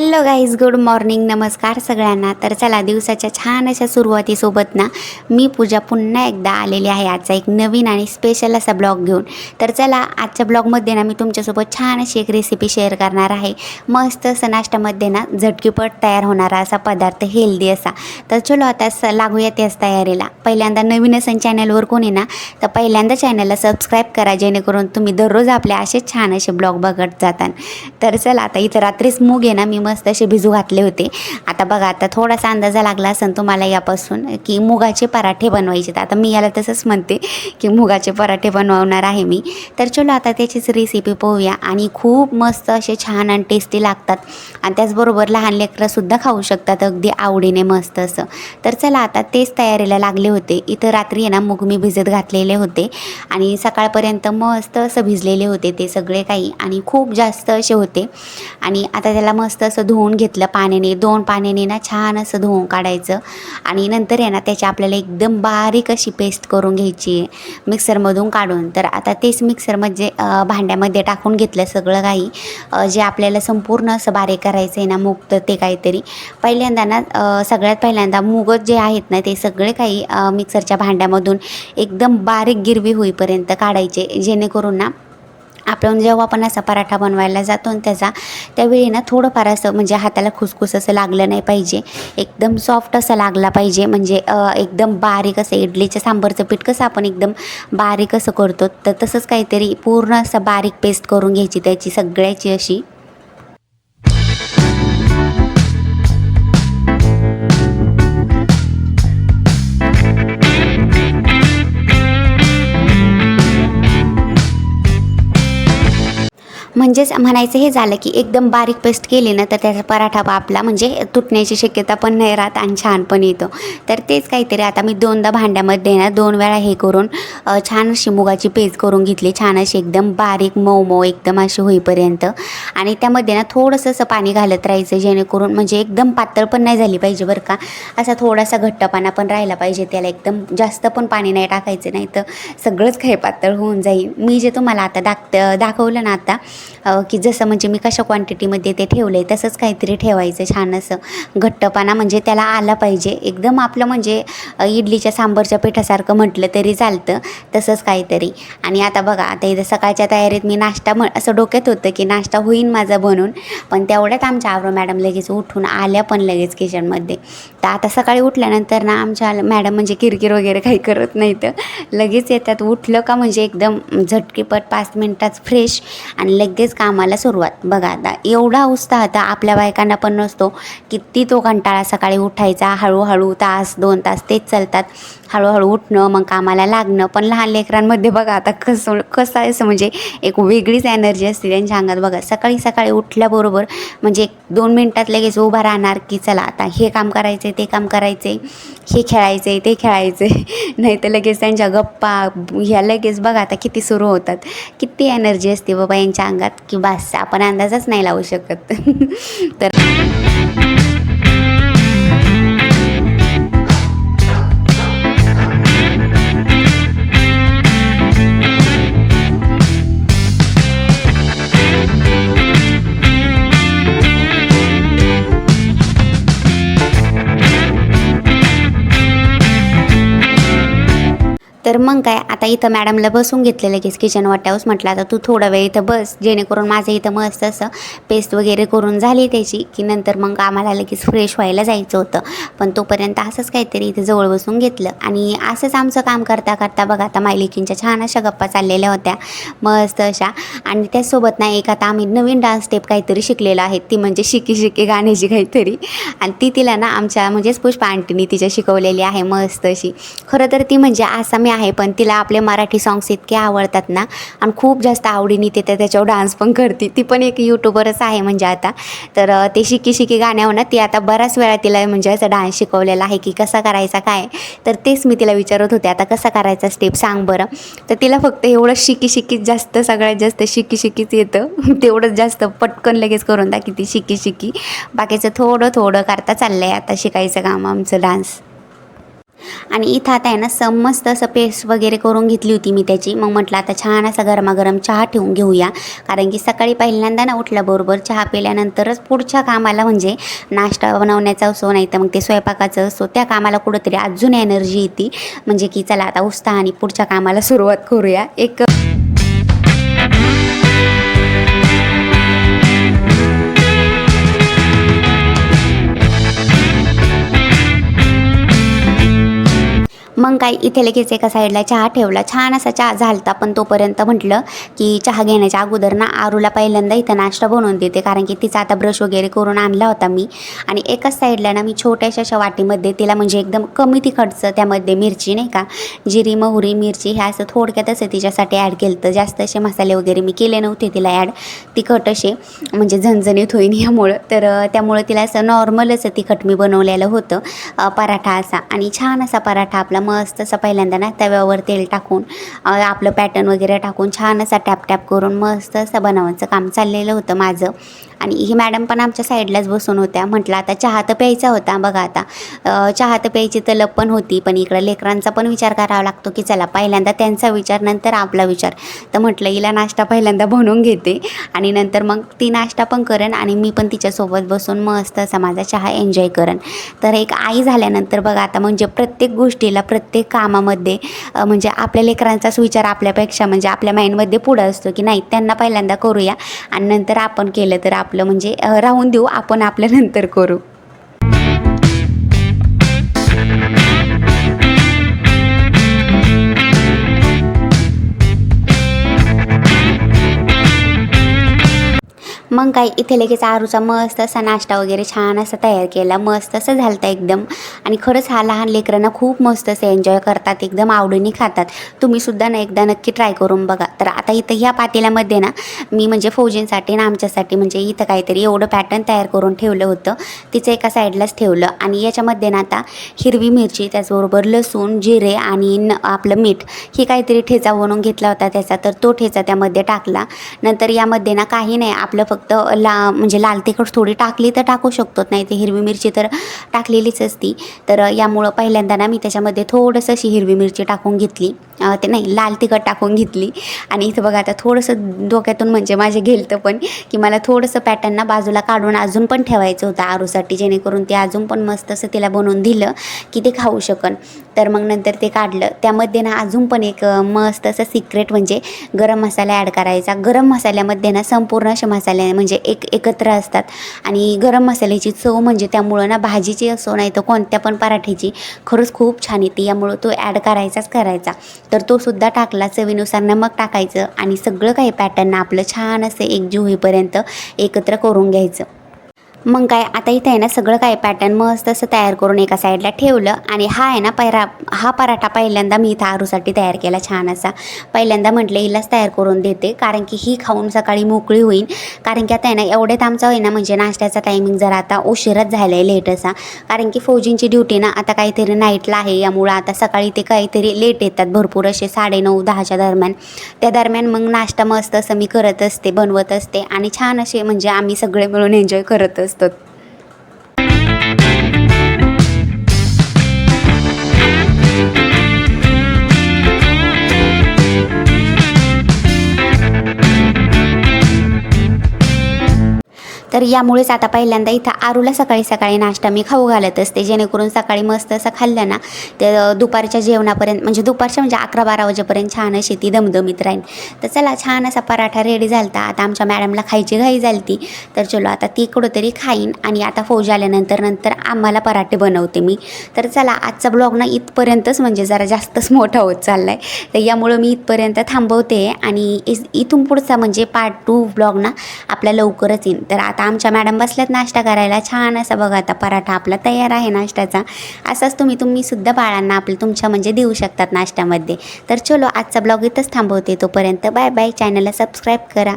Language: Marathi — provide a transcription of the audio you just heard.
हॅलो गाईज गुड मॉर्निंग नमस्कार सगळ्यांना. तर चला दिवसाच्या छान अशा सुरुवातीसोबत ना मी पूजा पुन्हा एकदा आलेली आहे. आजचा एक नवीन आणि स्पेशल असा ब्लॉग घेऊन. तर चला आजच्या ब्लॉगमध्ये ना मी तुमच्यासोबत छान अशी एक रेसिपी शेअर करणार आहे. मस्त असं नाश्त्यामध्ये ना झटकीपट तयार होणारा असा पदार्थ हेल्दी असा. तर चलो आता स लागूया त्याच तयारीला. पहिल्यांदा नवीन असेल चॅनलवर कोणी ना तर पहिल्यांदा चॅनलला सबस्क्राईब करा जेणेकरून तुम्ही दररोज आपले असेच छान असे ब्लॉग बघत जातात तर चला आता इथं रात्रीच मूग आहे ना मी मस्त असे भिजू घातले होते. आता बघा आता थोडासा अंदाजा लागला असेल तुम्हाला यापासून की मुगाचे पराठे बनवायचे. तर आता मी याला तसंच म्हणते की मुगाचे पराठे बनवणार आहे मी. तर चलो आता त्याचीच रेसिपी पाहूया. आणि खूप मस्त असे छान आणि टेस्टी लागतात. आणि त्याचबरोबर लहान लेकरंसुद्धा खाऊ शकतात. अगदी आवडीने मस्त असं. तर चला आता तेच तयारीला लागले होते. इथं रात्री आहे ना मूग मी भिजत घातलेले होते. आणि सकाळपर्यंत मस्त असं भिजलेले होते ते सगळे काही. आणि खूप जास्त असे होते. आणि आता त्याला मस्त असं धुवून घेतलं पाण्याने दोन पाण्याने ना छान असं धुवून काढायचं. आणि नंतर आहे ना त्याची आपल्याला एकदम बारीक अशी पेस्ट करून घ्यायची आहे मिक्सरमधून काढून. तर आता तेच मिक्सरमध्ये म्हणजे, भांड्यामध्ये टाकून घेतलं सगळं काही. जे आपल्याला संपूर्ण असं बारीक करायचं आहे ना मूग तर ते काहीतरी. पहिल्यांदा ना सगळ्यात पहिल्यांदा मुगत जे आहेत ना ते सगळे काही मिक्सरच्या भांड्यामधून एकदम बारीक गिरवी होईपर्यंत काढायचे. जेणेकरून ना आपण जेव्हा आपण असा पराठा बनवायला जातो आणि त्याचा त्यावेळी ना थोडंफार असं म्हणजे हाताला खुसखुस असं लागलं नाही पाहिजे. एकदम सॉफ्ट असं लागला पाहिजे. म्हणजे एकदम बारीक असं इडलीच्या सांबारचं पीठ कसं आपण एकदम बारीक असं करतो तर तसंच काहीतरी पूर्ण असं बारीक पेस्ट करून घ्यायची त्याची सगळ्याची अशी म्हणजेच म्हणायचं हे झालं की एकदम बारीक पेस्ट केली ना तर त्याचा पराठा आपला म्हणजे तुटण्याची शक्यता पण नाही राहत आणि छान पण येतो. तर तेच काहीतरी आता मी दोनदा भांड्यामध्ये ना दोन वेळा हे करून छान अशी मुगाची पेज करून घेतली. छान अशी एकदम बारीक मऊ मऊ एकदम अशी होईपर्यंत. आणि त्यामध्ये ना थोडंसं असं पाणी घालत राहायचं जेणेकरून म्हणजे एकदम पातळ पण नाही झाली पाहिजे बरं का. असा थोडासा घट्टपणा पण राहिला पाहिजे त्याला एकदम जास्त पण पाणी नाही टाकायचं नाही तर सगळंच काही पातळ होऊन जाईल. मी जे तुम्हाला आता दाख दाखवलं ना आता की जसं म्हणजे मी कशा क्वांटिटीमध्ये ते ठेवलं आहे तसंच काहीतरी ठेवायचं छान असं. घट्टपणा म्हणजे त्याला आला पाहिजे. एकदम आपलं म्हणजे इडलीच्या सांबरच्या पिठासारखं म्हटलं तरी चालतं तसंच काहीतरी. आणि आता बघा आता इथं सकाळच्या तयारीत मी नाश्ता म्हण असं डोक्यात होतं की नाश्ता होईन माझा बनून पण तेवढ्यात आमच्या आवरो मॅडम लगेच उठून आल्या पण लगेच किचनमध्ये तर आता सकाळी उठल्यानंतर ना आमच्या मॅडम म्हणजे किरकिर वगैरे काही करत नाही तर लगेच येतात. उठलं का म्हणजे एकदम झटकीपट पाच मिनटात फ्रेश आणि लगेच कामाला सुरुवात. बघा आता एवढा उत्साह आता आपल्या बायकांना पण नसतो किती तो कंटाळा सकाळी उठायचा हळूहळू तास दोन तास तेच चालतात. हळूहळू उठणं मग कामाला लागणं. पण लहान लेकरांमध्ये बघा आता कसं कसं असं म्हणजे एक वेगळीच एनर्जी असते त्यांच्या अंगात. बघा सकाळी सकाळी उठल्याबरोबर म्हणजे एक दोन मिनटात लगेच उभा राहणार की चला आता हे काम करायचं आहे ते काम करायचं आहे हे खेळायचं आहे ते खेळायचं आहे नाही तर लगेच त्यांच्या गप्पा ह्या लगेच बघा आता किती सुरू होतात. किती एनर्जी असते बाबा यांच्या अंगात. की बस आपण अंदाजच नाही लावू शकत. तर मग काय आता इथं मॅडमला बसून घेतलं लगेच किचन वाट्यावरच म्हटलं आता तू थोडा वेळ इथं बस जेणेकरून माझं इथं मस्त असं पेस्ट वगैरे करून झाली त्याची की नंतर मग आम्हाला लगेच फ्रेश व्हायला जायचं होतं. पण तोपर्यंत असंच काहीतरी इथं जवळ बसून घेतलं. आणि असंच आमचं काम करता करता बघा आता मायलिकींच्या छान अशा गप्पा चाललेल्या होत्या. मस्त अशा. आणि त्याचसोबत ना एक आता आम्ही नवीन डान्स स्टेप काहीतरी शिकलेलं आहे. ती म्हणजे शिकी शिकी गाण्याची काहीतरी. आणि ती तिला ना आमच्या म्हणजेच पुष्पा आंटीनी तिच्या शिकवलेली आहे मस्त अशी. खरं तर ती म्हणजे आसामी आहे पण तिला आपले मराठी सॉंग्स इतके आवडतात ना आणि खूप जास्त आवडीने ते तर त्याच्यावर डान्स पण करते. ती पण एक यूट्यूबरच आहे म्हणजे आता. तर ते शिकी शिकी गाण्यावर ना ती आता बऱ्याच वेळा तिला म्हणजे असं डान्स शिकवलेला आहे की कसा करायचा काय? तर तेच मी तिला विचारत होते आता कसा करायचा स्टेप सांग बरं. तर तिला फक्त एवढं शिकी शिकीच जास्त सगळ्यात जास्त शिकी शिकीच येतं. तेवढंच जास्त पटकन लगेच करून टाकी ती शिकी शिकी बाकीचं थोडं थोडं करता चाललं आहे आता शिकायचं काम आमचं डान्स आणि इथं आता आहे ना समस्त असं पेस्ट वगैरे करून घेतली होती मी त्याची. मग म्हटलं आता छान असा गरमागरम चहा ठेवून घेऊया. कारण की सकाळी पहिल्यांदा ना उठल्याबरोबर चहा पिल्यानंतरच पुढच्या कामाला म्हणजे नाश्ता बनवण्याचा असो नाही तर मग ते स्वयंपाकाचं असो त्या कामाला कुठंतरी अजून एनर्जी येते. म्हणजे की चला आता उत्साहाने पुढच्या कामाला सुरुवात करूया. एक काय इथे लगेच एका साईडला चहा ठेवला. छान असा चहा झालता पण तोपर्यंत म्हटलं की चहा घेण्याच्या अगोदर ना आरूला पहिल्यांदा इथं नाश्ता बनवून देते कारण की तिचा आता ब्रश वगैरे करून आणला होता मी. आणि एकाच साईडला ना मी छोट्याशा अशा वाटीमध्ये तिला म्हणजे एकदम कमी तिखटचं त्यामध्ये मिरची नाही का जिरी मोहरी मिरची हे असं थोडक्यात असं तिच्यासाठी ॲड केलं तर जास्त असे मसाले वगैरे मी केले नव्हते तिला ॲड तिखट असे म्हणजे झणझणीत होईन यामुळं. तर त्यामुळं तिला असं नॉर्मलच तिखट मी बनवलेलं होतं पराठा असा. आणि छान असा पराठा आपला मस्त असा पहिल्यांदा ना तव्यावर तेल टाकून आपलं पॅटर्न वगैरे टाकून छान असा टॅप टॅप करून मस्त असं बनवायचं काम चाललेलं होतं माझं. आणि ही मॅडम पण आमच्या साईडलाच बसून होत्या. म्हटलं आता चहा तर प्यायचा होता बघा आता. चहा तर प्यायची तलब पण होती पण इकडं लेकरांचा पण विचार करावा लागतो की चला पहिल्यांदा त्यांचा विचार नंतर आपला विचार. तर म्हटलं हिला नाश्ता पहिल्यांदा बनवून घेते आणि नंतर मग ती नाश्ता पण करेन आणि मी पण तिच्यासोबत बसून मस्त असा माझा चहा एन्जॉय करेन. तर एक आई झाल्यानंतर बघा आता म्हणजे प्रत्येक गोष्टीला प्रत्येक कामामध्ये म्हणजे आपल्या लेकरांचाच विचार आपल्यापेक्षा म्हणजे आपल्या माइंडमध्ये पुढं असतो की नाही त्यांना पहिल्यांदा करूया आणि नंतर आपण केलं तर आपलं म्हणजे राहून देऊ आपण आपल्या नंतर करू. मग काय इथे लगेच आरूचा मस्त असा नाश्ता वगैरे छान असा तयार केला. मस्त असं झालं होतं एकदम. आणि खरंच हा लहान लेकरांना खूप मस्त असं एन्जॉय करतात एकदम आवडीने खातात. तुम्हीसुद्धा ना एकदा नक्की ट्राय करून बघा. तर आता इथं ह्या पातेल्यामध्ये ना मी म्हणजे फौजींसाठी ना आमच्यासाठी म्हणजे इथं काहीतरी एवढं पॅटर्न तयार करून ठेवलं होतं. तिचं एका साईडलाच ठेवलं. आणि याच्यामध्ये ना आता हिरवी मिरची त्याचबरोबर लसूण जिरे आणि न आपलं मीठ ही काहीतरी ठेचा बनवून घेतला होता त्याचा. तर तो ठेचा त्यामध्ये टाकला. नंतर यामध्ये ना काही नाही आपलं फक्त ला म्हणजे लाल तिखट थोडी टाकली तर टाकू शकतो नाही ते हिरवी मिरची तर टाकलेलीच असती. तर यामुळं पहिल्यांदा ना मी त्याच्यामध्ये थोडंसं अशी हिरवी मिरची टाकून घेतली. ते नाही लाल तिखट टाकून घेतली. आणि इथं बघा आता थोडंसं डोक्यातून म्हणजे माझे गेलतं पण की मला थोडंसं पॅटर्न ना बाजूला काढून अजून पण ठेवायचं होतं आरूसाठी जेणेकरून ते अजून पण मस्त असं तिला बनवून दिलं की ते खाऊ शकन. तर मग नंतर ते काढलं. त्यामध्ये ना अजून पण एक मस्त असं सिक्रेट म्हणजे गरम मसाला ॲड करायचा. गरम मसाल्यामध्ये ना संपूर्ण असे मसाले म्हणजे एक एकत्र असतात. आणि गरम मसाल्याची चव म्हणजे त्यामुळं ना भाजीची असो नाही तर कोणत्या पण पराठ्याची खरंच खूप छान येते. यामुळं तो ॲड करायचाच करायचा. तर तो सुद्धा टाकला. चवीनुसार नमक टाकायचं आणि सगळं काही पॅटर्न आपलं छान असं एकजीव होईपर्यंत एकत्र करून घ्यायचं. मग काय आता इथं आहे ना सगळं काय पॅटर्न मस्त असं तयार करून एका साईडला ठेवलं आणि हा आहे ना पैरा हा पराठा पहिल्यांदा मी इथं आरूसाठी तयार केला छान असा. पहिल्यांदा म्हटलं हिलाच तयार करून देते कारण की ही खाऊन सकाळी मोकळी होईल कारण की आता आहे ना एवढ्यात आमचा आहे ना म्हणजे नाश्त्याचा टायमिंग जरा आता उशीरच झाला आहे लेट असा. कारण की फौजींची ड्युटी ना आता काहीतरी नाईटला आहे यामुळं आता सकाळी ते काहीतरी लेट येतात भरपूर असे साडेनऊ दहाच्या दरम्यान. त्या दरम्यान मग नाश्ता मस्त असं मी करत असते बनवत असते आणि छान असे म्हणजे आम्ही सगळे मिळून एन्जॉय करत असतो is the तर यामुळेच आता पहिल्यांदा इथं आरूला सकाळी सकाळी नाश्ता मी खाऊ घालत असते. जेणेकरून सकाळी मस्त असं खाल्लं ना ते दुपारच्या जेवणापर्यंत म्हणजे दुपारच्या म्हणजे अकरा बारा वाजेपर्यंत छान अशी ती दमदमीत राहील तर चला छान असा पराठा रेडी झालता. आता आमच्या मॅडमला खायची घाई झालती. तर चलो आता ती कुठंतरी खाईन आणि आता फौज आल्यानंतर नंतर आम्हाला पराठे बनवते मी. तर चला आजचा ब्लॉग ना इथपर्यंतच म्हणजे जरा जास्तच मोठा होत चालला आहे तर यामुळं मी इथपर्यंत थांबवते आणि इथून पुढचा म्हणजे पार्ट टू ब्लॉग ना आपल्या लवकरच येईन. तर आता आता आमच्या मॅडम बसल्यात नाश्ता करायला. छान असं बघा आता पराठा आपला तयार आहे नाश्त्याचा. असाच तुम्ही तुम्ही सुद्धा बाळांना आपलं तुमच्या म्हणजे देऊ शकतात नाश्त्यामध्ये. तर चलो आजचा ब्लॉग इथंच थांबवते तोपर्यंत. Bye bye. चॅनलला सबस्क्राईब करा.